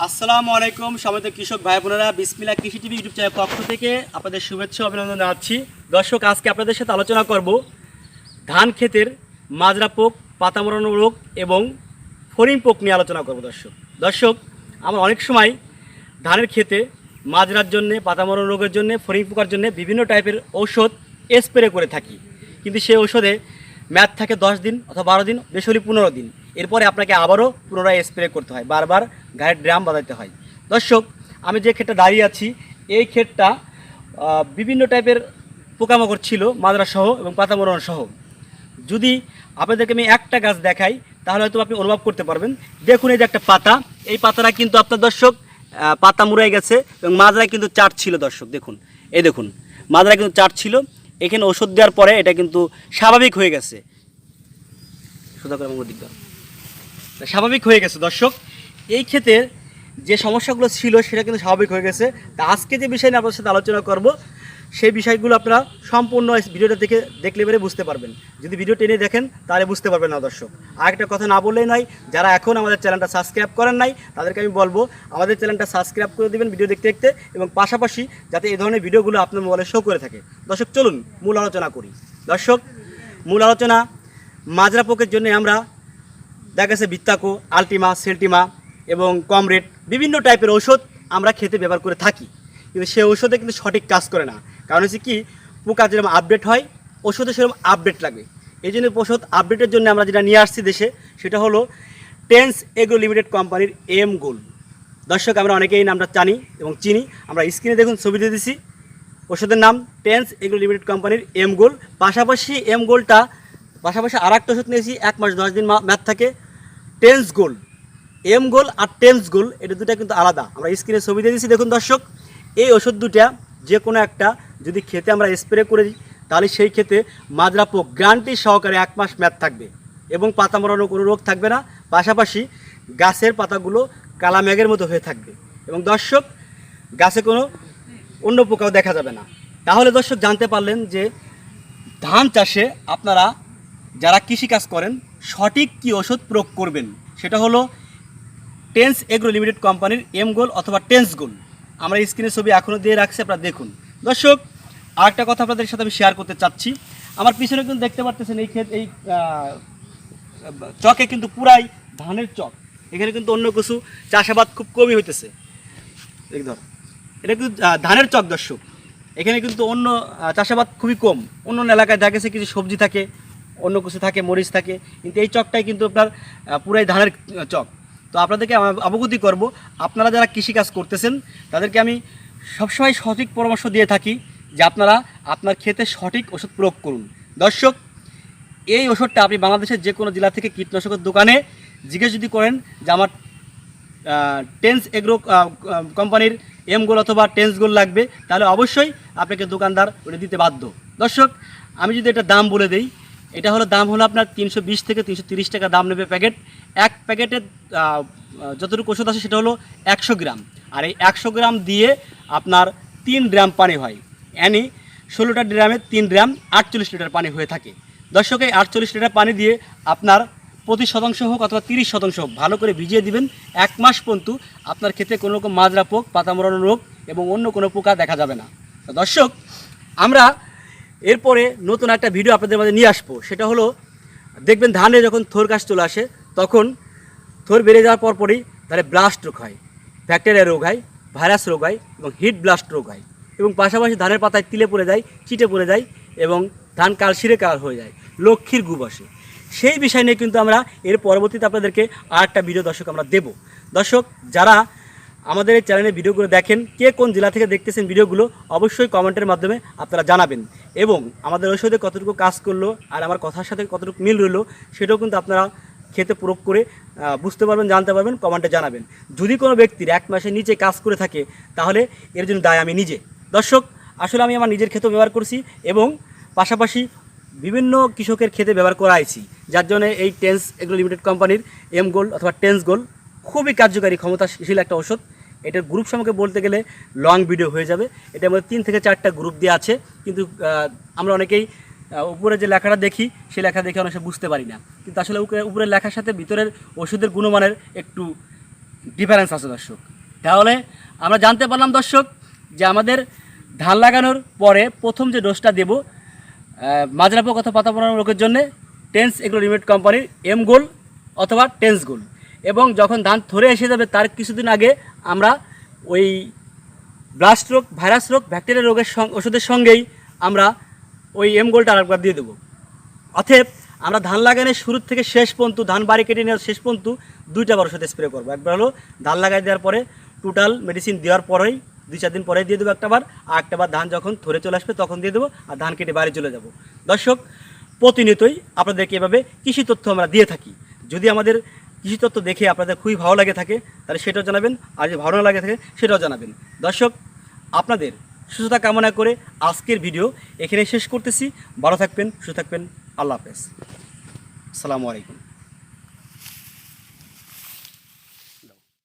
আসসালামু আলাইকুম সমিত কৃষক ভাই বোনেরা বিসমিল্লা কৃষি টিভি ইউটিউব চ্যানেল পক্ষ থেকে আপনাদের শুভেচ্ছা অভিনন্দন জানাচ্ছি। দর্শক, আজকে আপনাদের সাথে আলোচনা করব ধান ক্ষেতের মাজরা পোক পাতা মরানো রোগ এবং ফরিং পোক নিয়ে আলোচনা করব দর্শক। দর্শক, আমরা অনেক সময় ধানের ক্ষেতে মাজরার জন্যে পাতা মরানো রোগের জন্য ফরিং পোকার জন্য বিভিন্ন টাইপের ঔষধ স্প্রে করে থাকি। কিন্তু সেই ঔষধে ম্যাথ থাকে দশ দিন অথবা বারো দিন বেশি হলে পনেরো দিন। এরপরে আপনাকে আবারও পুনরায় স্প্রে করতে হয়। বারবার গায়ের ড্রাম বাজাতে হয়। দর্শক, আমি যে ক্ষেতটা দাঁড়িয়ে আছি, এই ক্ষেতটা বিভিন্ন টাইপের পোকামাকড় ছিল মাজরা সহ এবং পাতা মরানো সহ যদি আপনাদেরকে আমি একটা গাছ দেখাই, তাহলে হয়তো আপনি অনুভব করতে পারবেন। দেখুন এই যে একটা পাতা, এই পাতাটা কিন্তু আপনার দর্শক পাতা মুড়াই গেছে এবং মাজরায় কিন্তু চাট ছিল দর্শক, দেখুন। এই দেখুন মাজরায় কিন্তু চাট ছিল। এখানে ওষুধ দেওয়ার পরে এটা কিন্তু স্বাভাবিক হয়ে গেছে। সোজা করে আমার দিক দাও। তা স্বাভাবিক হয়ে গেছে দর্শক। এই ক্ষেত্রে যে সমস্যাগুলো ছিল সেটা কিন্তু স্বাভাবিক হয়ে গেছে। তা আজকে যে বিষয় নিয়ে আপনার সাথে আলোচনা করব, সেই বিষয়গুলো আপনারা সম্পূর্ণ ভিডিওটা দেখে দেখলে পরে বুঝতে পারবেন। যদি ভিডিও টেনে দেখেন, তাহলে বুঝতে পারবেন না দর্শক। আর একটা কথা না বললেই নয়, যারা এখন আমাদের চ্যানেলটা সাবস্ক্রাইব করেন নাই, তাদেরকে আমি বলব, আমাদের চ্যানেলটা সাবস্ক্রাইব করে দেবেন ভিডিও দেখতে দেখতে এবং পাশাপাশি যাতে এই ধরনের ভিডিওগুলো আপনার মোবাইলে শো করে থাকে। দর্শক, চলুন মূল আলোচনা করি। দর্শক, মূল আলোচনা, মাজরা পোকের জন্য আমরা দেখা গেছে বিত্তাকো, আলটিমা, সেলটিমা এবং কমরেড বিভিন্ন টাইপের ঔষধ আমরা খেতে ব্যবহার করে থাকি। কিন্তু সেই ঔষধে কিন্তু সঠিক কাজ করে না। কারণ হচ্ছে কি, পোকা যেরকম আপডেট হয় ওষুধে সেরকম আপডেট লাগবে। এই জন্য ওষুধ আপডেটের জন্য আমরা যেটা নিয়ে আসছি দেশে, সেটা হলো টেন্স এগ্রো লিমিটেড কোম্পানির এম গোল দর্শক, আমরা অনেকেই এই নামটা জানি এবং চিনি। আমরা স্ক্রিনে দেখুন, ছবি দিয়ে দিছি। ওষুধের নাম টেন্স এগ্রো লিমিটেড কোম্পানির এম গোল পাশাপাশি এম গোলটা পাশাপাশি আর একটা ওষুধ নিয়েছি, এক মাস দশ দিন ম্যাথ থাকে। টেন্স গোল এম গোল আর টেন্স গোল এটা দুটা কিন্তু আলাদা। আমরা স্ক্রিনে ছবি দিয়ে দিচ্ছি দেখুন দর্শক, এই ওষুধ দুটা, যে কোনো একটা, যদি খেতে আমরা স্প্রে করে দিই, তাহলে সেই ক্ষেতে মাজরা পোক গ্যারান্টি সহকারে এক মাস ম্যাথ থাকবে এবং পাতা মরানো কোনো রোগ থাকবে না। পাশাপাশি গাছের পাতাগুলো কালা মেঘের মতো হয়ে থাকবে। এবং দর্শক, গাছে কোনো অন্য পোকাও দেখা যাবে না। তাহলে দর্শক জানতে পারলেন যে ধান চাষে আপনারা যারা কৃষিকাজ করেন, সঠিক কি ওষুধ প্রয়োগ করবেন? সেটা হলো টেন্স এগ্রো লিমিটেড কোম্পানির এম গোল অথবা টেন্স গোল। আমরা স্ক্রিনে ছবি এখনও দিয়ে রাখছি, আপনারা দেখুন। দর্শক, আরেকটা কথা আপনাদের সাথে আমি শেয়ার করতে চাচ্ছি। আমার পিছনে কিন্তু দেখতে পাচ্ছেন এই ক্ষেত, এই চকে কিন্তু পুরাই ধানের চক। এখানে কিন্তু অন্য কিছু চাষাবাদ খুব কমই হইতেছে। ধর, এটা কিন্তু ধানের চক দর্শক। এখানে কিন্তু অন্য চাষাবাদ খুবই কম। অন্য অন্য এলাকায় দেখা গেছে কিছু সবজি থাকে, অন্য কিছু থাকে, মরিচ থাকে। কিন্তু এই চকটাই কিন্তু আপনার পুরাই ধানের চক। তো আপনাদেরকে অবগতি করব, আপনারা যারা কৃষিকাজ করতেছেন, তাদেরকে আমি সবসময় সঠিক পরামর্শ দিয়ে থাকি যে আপনারা আপনার ক্ষেতে সঠিক ওষুধ প্রয়োগ করুন। দর্শক, এই ওষুধটা আপনি বাংলাদেশের যে কোনো জেলা থেকে কীটনাশকের দোকানে জিজ্ঞেস যদি করেন যে আমার টেন্স এগ্রো কোম্পানির এম গোল অথবা টেন্স গোল লাগবে, তাহলে অবশ্যই আপনাকে দোকানদার ওটা দিতে বাধ্য। দর্শক, আমি যদি এটা দাম বলে দেই এটা হলো দাম হলো আপনার তিনশো বিশ থেকে তিনশো টাকা দাম নেবে প্যাকেট। এক প্যাকেটের যতটুকু ওষুধ আছে সেটা হলো একশো গ্রাম। আর এই একশো গ্রাম দিয়ে আপনার তিন গ্রাম পানি হয়। অ্যানি ষোলোটা ড্রামে তিন গ্রাম আটচল্লিশ লিটার পানি হয়ে থাকে। দর্শক, এই আটচল্লিশ লিটার পানি দিয়ে আপনার প্রতি শতাংশ হোক অথবা তিরিশ শতাংশ হোক ভালো করে ভিজিয়ে দিবেন। এক মাস পর্যন্ত আপনার ক্ষেত্রে কোনো রকম মাজরা পোক, পাতা মরানো রোগ এবং অন্য কোনো পোকা দেখা যাবে না। দর্শক, আমরা এরপরে নতুন একটা ভিডিও আপনাদের মাঝে নিয়ে আসব। সেটা হলো, দেখবেন ধানে যখন থোর গাছ চলে আসে, তখন থোর বেড়ে যাওয়ার পর পরই তাহলে ব্লাস্ট রোগ হয় ব্যাকটেরিয়া রোগ হয় ভাইরাস রোগ হয় এবং হিট ব্লাস্ট রোগ হয় এবং পাশাপাশি ধানের পাতায় তিলে পড়ে যায়, চিটে পড়ে যায় এবং ধান কালশিরে কাল হয়ে যায়, লক্ষ্মীর গু বসে। সেই বিষয় নিয়ে কিন্তু আমরা এর পরবর্তীতে আপনাদেরকে আর একটা ভিডিও দর্শক আমরা দেব। দর্শক, যারা আমাদের এই চ্যানেলের ভিডিওগুলো দেখেন, কে কোন জেলা থেকে দেখতেছেন ভিডিওগুলো অবশ্যই কমেন্টের মাধ্যমে আপনারা জানাবেন। এবং আমাদের ঔষধে কতটুকু কাজ করল আর আমার কথার সাথে কতটুকু মিল রইল, সেটাও কিন্তু আপনারা খেতে প্রয়োগ করে বুঝতে পারবেন, জানতে পারবেন, কমেন্টে জানাবেন। যদি কোনো ব্যক্তির এক মাসের নিচে কাজ করে থাকে, তাহলে এর জন্য দায় আমি নিজে। দর্শক, আসলে আমি আমার নিজের ক্ষেতেও ব্যবহার করছি এবং পাশাপাশি বিভিন্ন কৃষকের ক্ষেতে ব্যবহার করাইছি, যার জন্য এই টেন্স এগ্রো লিমিটেড কোম্পানির এম গোল্ড অথবা টেন্স গোল্ড খুবই কার্যকারী, ক্ষমতাশীল একটা ওষুধ এটার গ্রুপ সম্পর্কে বলতে গেলে লং ভিডিও হয়ে যাবে। এটার মধ্যে তিন থেকে চারটা গ্রুপ দিয়ে আছে। কিন্তু আমরা অনেকেই উপরে যে লেখাটা দেখি, সেই লেখা দেখে অনেক বুঝতে পারি না। কিন্তু আসলে উপরে, উপরের লেখার সাথে ভিতরের ওষুধের গুণমানের একটু ডিফারেন্স আছে দর্শক। তাহলে আমরা জানতে পারলাম দর্শক যে আমাদের ধান লাগানোর পরে প্রথম যে ডোজটা দেব মাজরা পোক অথবা পাতা পড়ানো রোগের জন্য টেন্স এগুলো লিমিটেড কোম্পানির এম গোল অথবা টেন্স গোল এবং যখন ধান ধরে এসে যাবে, তার কিছুদিন আগে আমরা ওই ব্লাস্ট রোগ ভাইরাস রোগ ব্যাকটেরিয়া রোগের ওষুধের সঙ্গেই আমরা ওই এম গোলটা আরেকবার দিয়ে দেবো। অতএব আমরা ধান লাগানোর শুরু থেকে শেষ পর্যন্ত, ধান বাড়ি কেটে নেওয়ার শেষ পর্যন্ত দুইটা বার ওষুধ স্প্রে করব। একবার হলো ধান লাগাই দেওয়ার পরে টোটাল মেডিসিন দেওয়ার পরেই, দুই চার দিন পরে দিয়ে দেবো একটা বার, আর একটা বার ধান যখন ধরে চলে আসবে তখন দিয়ে দেবো, আর ধান কেটে বাড়ি চলে যাব। দর্শক, প্রতিনিয়তই আপনাদেরকে এভাবে কৃষি তথ্য আমরা দিয়ে থাকি। যদি আমাদের কৃষি তথ্য দেখে আপনাদের খুবই ভালো লাগে থাকে, তাহলে সেটাও জানাবেন। আর যে ভালো লাগে থাকে, সেটাও জানাবেন। দর্শক, আপনাদের সুস্থতা কামনা করে আজকের ভিডিও এখানে শেষ করতেছি। ভালো থাকবেন, সুস্থ থাকবেন। আল্লাহ হাফেজ। আসসালামু আলাইকুম।